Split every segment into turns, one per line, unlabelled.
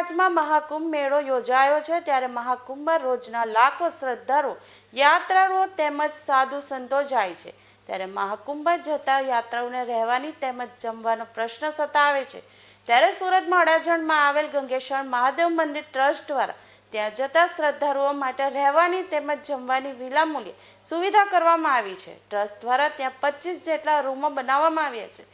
ગંગેશ્વરમાં મહાકુંભ મેળો યોજાયો છે, ત્યારે મહાકુંભમાં રોજના લાખો શ્રદ્ધાળુઓ યાત્રાળુઓ તેમજ સાધુ સંતો જાય છે. ત્યારે મહાકુંભ જતા યાત્રાઓને રહેવાની તેમજ જમવાનો પ્રશ્ન સતાવે છે. ત્યારે સુરતમાં અડાજણમાં આવેલ ગંગેશ્વર મહાદેવ મંદિર ટ્રસ્ટ દ્વારા ત્યાં જતા શ્રદ્ધાળુઓ માટે રહેવાની તેમજ જમવાની વિનામૂલ્યે સુવિધા કરવામાં આવી છે. ટ્રસ્ટ દ્વારા ત્યાં પચીસ જેટલા રૂમો બનાવવામાં આવ્યા છે.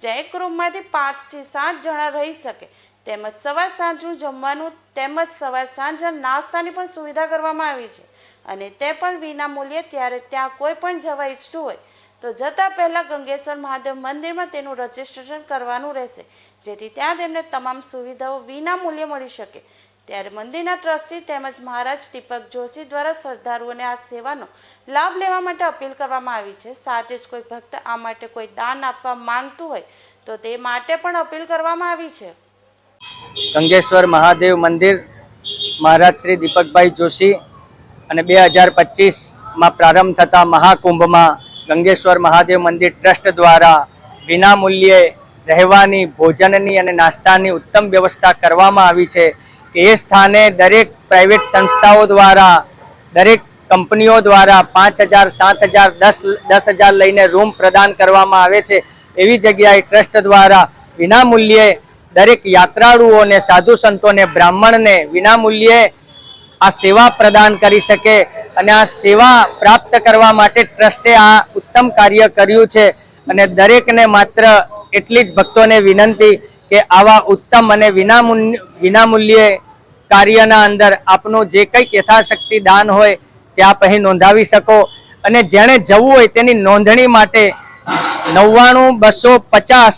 જે એક રૂમમાંથી પાંચથી સાત જણા રહી શકે તેમજ સવાર સાંજનું જમવાનું તેમજ સવાર સાંજના નાસ્તાની પણ સુવિધા કરવામાં આવી છે. અને તે પણ વિના મૂલ્યે ત્યારે ત્યાં કોઈ પણ જવા ઈચ્છતું હોય, તો જતાં પહેલાં ગંગેશ્વર મહાદેવ મંદિરમાં તેનું રજિસ્ટ્રેશન કરવાનું રહેશે, જેથી ત્યાં તેમને તમામ સુવિધાઓ વિના મૂલ્યે મળી શકે. ત્યારે મંદિરના ટ્રસ્ટી તેમજ મહારાજ દીપક જોશી દ્વારા શ્રદ્ધાળુઓને આ સેવાનો લાભ લેવા માટે અપીલ કરવામાં આવી છે. સાથે જ કોઈ ભક્ત આ માટે કોઈ દાન આપવા માંગતું હોય, તો તે માટે પણ અપીલ કરવામાં આવી છે.
ગંગેશ્વર મહાદેવ મંદિર મહારાજ શ્રી દીપકભાઈ જોશી અને બે હજાર પચીસમાં પ્રારંભ થતા મહાકુંભમાં ગંગેશ્વર મહાદેવ મંદિર ટ્રસ્ટ દ્વારા વિના મૂલ્યે રહેવાની, ભોજનની અને નાસ્તાની ઉત્તમ વ્યવસ્થા કરવામાં આવી છે કે એ સ્થાને દરેક પ્રાઇવેટ સંસ્થાઓ દ્વારા, દરેક કંપનીઓ દ્વારા પાંચ હજાર, સાત હજાર, દસ દસ હજાર લઈને રૂમ પ્રદાન કરવામાં આવે છે. એવી જગ્યાએ ટ્રસ્ટ દ્વારા વિના મૂલ્યે દરેક યાત્રાળુઓને સાધુ સંતોને બ્રાહ્મણને વિનામૂલ્યે આ સેવા પ્રદાન કરી શકે અને આ સેવા પ્રાપ્ત કરવા માટે ટ્રસ્ટે આ ઉત્તમ કાર્ય કર્યું છે. અને દરેકને માત્ર એટલી જ ભક્તોને વિનંતી કે આવા ઉત્તમ અને વિનામૂલ્ય કાર્યના અંદર આપનું જે કંઈક યથાશક્તિ દાન હોય તે આપ અહીં નોંધાવી શકો. અને જેણે જવું હોય તેની નોંધણી માટે નવ્વાણું બસો પચાસ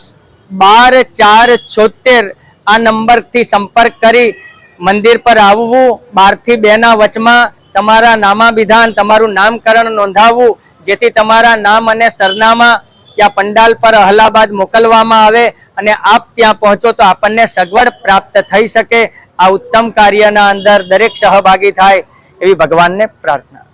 બાર ચાર છોતેર આ નંબરથી સંપર્ક કરી મંદિર પર આવવું. બારથી બેના વચમાં તમારા નામાભિધાન, તમારું નામકરણ નોંધાવવું, જેથી તમારા નામ અને સરનામા ત્યાં પંડાલ પર અહલાબાદ મોકલવામાં આવે અને આપ ત્યાં પહોંચો તો આપણને સગવડ પ્રાપ્ત થઈ શકે. આ ઉત્તમ કાર્યના અંદર દરેક સહભાગી થાય એવી ભગવાનને પ્રાર્થના.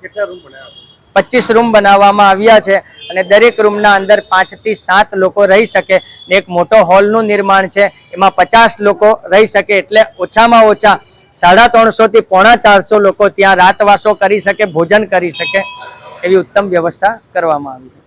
પચીસ રૂમ બનાવવામાં આવ્યા છે. અને દરેક રૂમના અંદર પાંચથી સાત લોકો રહી શકે. ને એક મોટો હોલનું નિર્માણ છે. એમાં પચાસ લોકો રહી શકે એટલે ઓછામાં ઓછા સાડા ત્રણસોથી પોણા ચારસો લોકો ત્યાં રાતવાસો કરી શકે, ભોજન કરી શકે એવી ઉત્તમ વ્યવસ્થા કરવામાં આવી છે.